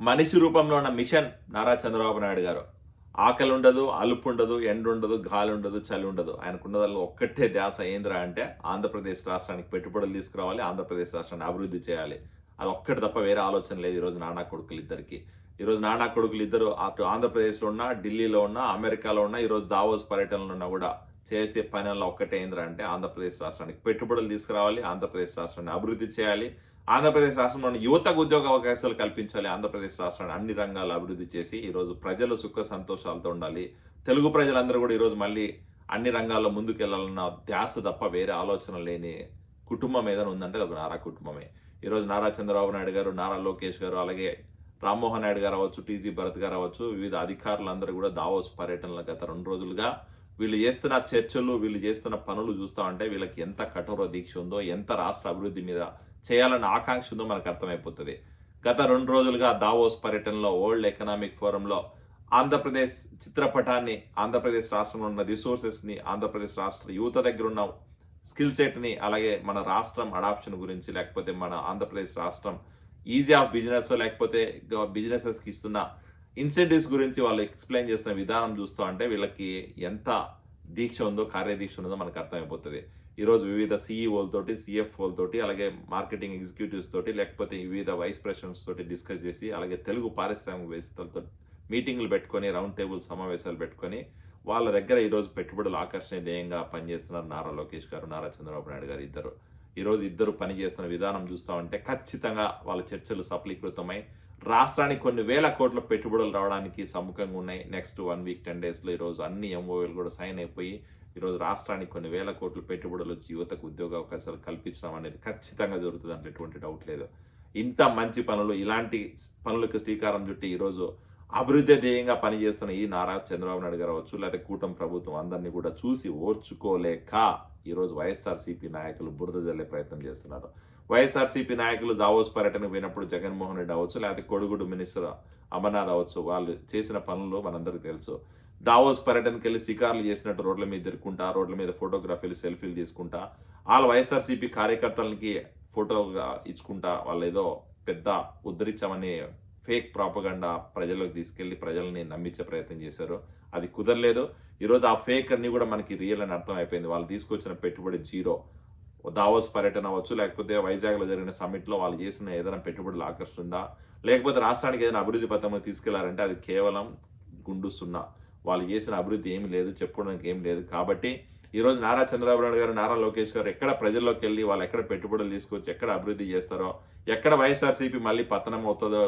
మనిషి రూపంలో ఉన్న మిషన్ నారా చంద్రబాబు నాయుడు గారు. ఆకలి ఉండదు అలుపు ఉండదు ఎండ ఉండదు గాలి ఉండదు చలి ఉండదు ఆయనకున్నదాల్లో ఒక్కటే ధ్యాస ఏంద్రా అంటే ఆంధ్రప్రదేశ్ రాష్ట్రానికి పెట్టుబడులు తీసుకురావాలి ఆంధ్రప్రదేశ్ రాష్ట్రాన్ని అభివృద్ధి చేయాలి. అది ఒక్కటి తప్ప వేరే ఆలోచన లేదు ఈరోజు నానా కొడుకులు ఇద్దరికి. ఈరోజు నానా కొడుకులు ఇద్దరు అటు ఆంధ్రప్రదేశ్లో ఉన్నా ఢిల్లీలో ఉన్నా అమెరికాలో ఉన్నా ఈరోజు దావోస్ పర్యటనలో ఉన్నా కూడా చేసే పనుల్లో ఒక్కటే ఏంద్రా అంటే ఆంధ్రప్రదేశ్ రాష్ట్రానికి పెట్టుబడులు తీసుకురావాలి ఆంధ్రప్రదేశ్ రాష్ట్రాన్ని అభివృద్ధి చేయాలి. ఆంధ్రప్రదేశ్ రాష్ట్రంలోని యువతకు ఉద్యోగ అవకాశాలు కల్పించాలి ఆంధ్రప్రదేశ్ రాష్ట్రాన్ని అన్ని రంగాలు అభివృద్ధి చేసి ఈరోజు ప్రజలు సుఖ సంతోషాలతో ఉండాలి. తెలుగు ప్రజలందరూ కూడా ఈరోజు మళ్ళీ అన్ని రంగాల్లో ముందుకెళ్ళాలన్న ధ్యాస తప్ప వేరే ఆలోచన లేని కుటుంబం ఏదైనా ఉందంటే అది ఒక నారా కుటుంబమే. ఈరోజు నారా చంద్రబాబు నాయుడు గారు నారా లోకేష్ గారు అలాగే రామ్మోహన్ నాయుడు గారు అవ్వచ్చు టీజీ భరత్ గారు అవ్వచ్చు వివిధ అధికారులందరూ కూడా దావోస్ పర్యటనలు గత రెండు రోజులుగా వీళ్ళు చేస్తున్న చర్చలు వీళ్ళు చేస్తున్న పనులు చూస్తా ఉంటే వీళ్ళకి ఎంత కఠోర దీక్ష ఉందో ఎంత రాష్ట్ర అభివృద్ధి మీద చేయాలన్న ఆకాంక్ష ఉందో మనకు అర్థమైపోతుంది. గత రెండు రోజులుగా దావోస్ పర్యటనలో వరల్డ్ ఎకనామిక్ ఫోరంలో ఆంధ్రప్రదేశ్ చిత్రపటాన్ని ఆంధ్రప్రదేశ్ రాష్ట్రంలో ఉన్న రిసోర్సెస్ని ఆంధ్రప్రదేశ్ రాష్ట్ర యువత దగ్గర ఉన్న స్కిల్ సెట్ని అలాగే మన రాష్ట్రం అడాప్షన్ గురించి లేకపోతే మన ఆంధ్రప్రదేశ్ రాష్ట్రం ఈజీ ఆఫ్ బిజినెస్ లేకపోతే బిజినెసెస్కి ఇస్తున్న ఇన్సెంటివ్స్ గురించి వాళ్ళు ఎక్స్ప్లెయిన్ చేసిన విధానం చూస్తూ అంటే వీళ్ళకి ఎంత దీక్ష ఉందో కార్యదీక్ష ఉందో మనకు అర్థమైపోతుంది. ఈరోజు వివిధ సీఈఓలతోటి సిఎఫ్ఓలతోటి అలాగే మార్కెటింగ్ ఎగ్జిక్యూటివ్స్ తోటి లేకపోతే వివిధ వైస్ ప్రెసిడెంట్స్ తోటి డిస్కస్ చేసి అలాగే తెలుగు పారిశ్రామికవేత్తలతో మీటింగ్లు పెట్టుకొని రౌండ్ టేబుల్ సమావేశాలు పెట్టుకొని వాళ్ళ దగ్గర ఈరోజు పెట్టుబడులు ఆకర్షణీయంగా పనిచేస్తున్నారు నారా లోకేష్ గారు నారా చంద్రబాబు నాయుడు గారు ఇద్దరు. ఈరోజు ఇద్దరు పనిచేస్తున్న విధానం చూస్తా ఉంటే ఖచ్చితంగా వాళ్ళ చర్చలు సఫలీకృతమై రాష్ట్రానికి కొన్ని వేల కోట్ల పెట్టుబడులు రావడానికి సముఖంగా ఉన్నాయి. నెక్స్ట్ వన్ వీక్ టెన్ డేస్లో ఈరోజు అన్ని ఎంఓఎలు కూడా సైన్ అయిపోయి ఈరోజు రాష్ట్రానికి కొన్ని వేల కోట్ల పెట్టుబడులు వచ్చి యువతకు ఉద్యోగ అవకాశాలు కల్పించడం అనేది ఖచ్చితంగా జరుగుతుంది అంటే ఎటువంటి డౌట్ లేదు. ఇంత మంచి పనులు ఇలాంటి పనులకు శ్రీకారం చుట్టి ఈరోజు అభివృద్ధి ధ్యేయంగా పనిచేస్తున్న ఈ నారా చంద్రబాబు నాయుడు గారు అవచ్చు లేకపోతే కూటమి ప్రభుత్వం అందరినీ కూడా చూసి ఓర్చుకోలేక ఈరోజు వైఎస్ఆర్సీపీ నాయకులు బురద జల్లే ప్రయత్నం చేస్తున్నారు. వైఎస్ఆర్సీపీ నాయకులు దావోస్ పర్యటనకు పోయినప్పుడు జగన్మోహన్ రెడ్డి అవ్వచ్చు లేకపోతే కొడుగుడు మినిస్టర్ అమర్నాథ్ అవ్వచ్చు వాళ్ళు చేసిన పనులు మనందరికీ తెలుసు. దావోస్ పర్యటనకి వెళ్ళి శికారులు చేసినట్టు రోడ్ల మీద తిరుక్కుంటా రోడ్ల మీద ఫోటోగ్రఫీలు సెల్ఫీలు తీసుకుంటా వాళ్ళ వైఎస్ఆర్సీపీ కార్యకర్తలకి ఫోటోగా ఇచ్చుకుంటా వాళ్ళు ఏదో పెద్ద ఉద్ధరించామని ఫేక్ ప్రాపగండా ప్రజల్లోకి తీసుకెళ్ళి ప్రజల్ని నమ్మించే ప్రయత్నం చేశారు. అది కుదరలేదు. ఈరోజు ఆ ఫేక్ అన్ని కూడా మనకి రియల్ అని అర్థం అయిపోయింది వాళ్ళు తీసుకొచ్చిన పెట్టుబడి జీరో. దావోస్ పర్యటన అవ్వచ్చు లేకపోతే వైజాగ్లో జరిగిన సమ్మిట్లో వాళ్ళు చేసిన ఏదైనా పెట్టుబడులు ఆకర్షిందా లేకపోతే రాష్ట్రానికి ఏదైనా అభివృద్ధి పథంలో తీసుకెళ్ళారంటే అది కేవలం గుండు సున్నా. వాళ్ళు చేసిన అభివృద్ధి ఏమీ లేదు చెప్పుకోవడానికి ఏం లేదు. కాబట్టి ఈ రోజు నారా చంద్రబాబు నాయుడు గారు నారా లోకేష్ గారు ఎక్కడ ప్రజల్లోకి వెళ్ళి వాళ్ళు ఎక్కడ పెట్టుబడులు తీసుకొచ్చి ఎక్కడ అభివృద్ధి చేస్తారో ఎక్కడ వైఎస్ఆర్సీపీ మళ్ళీ పతనం అవుతుందో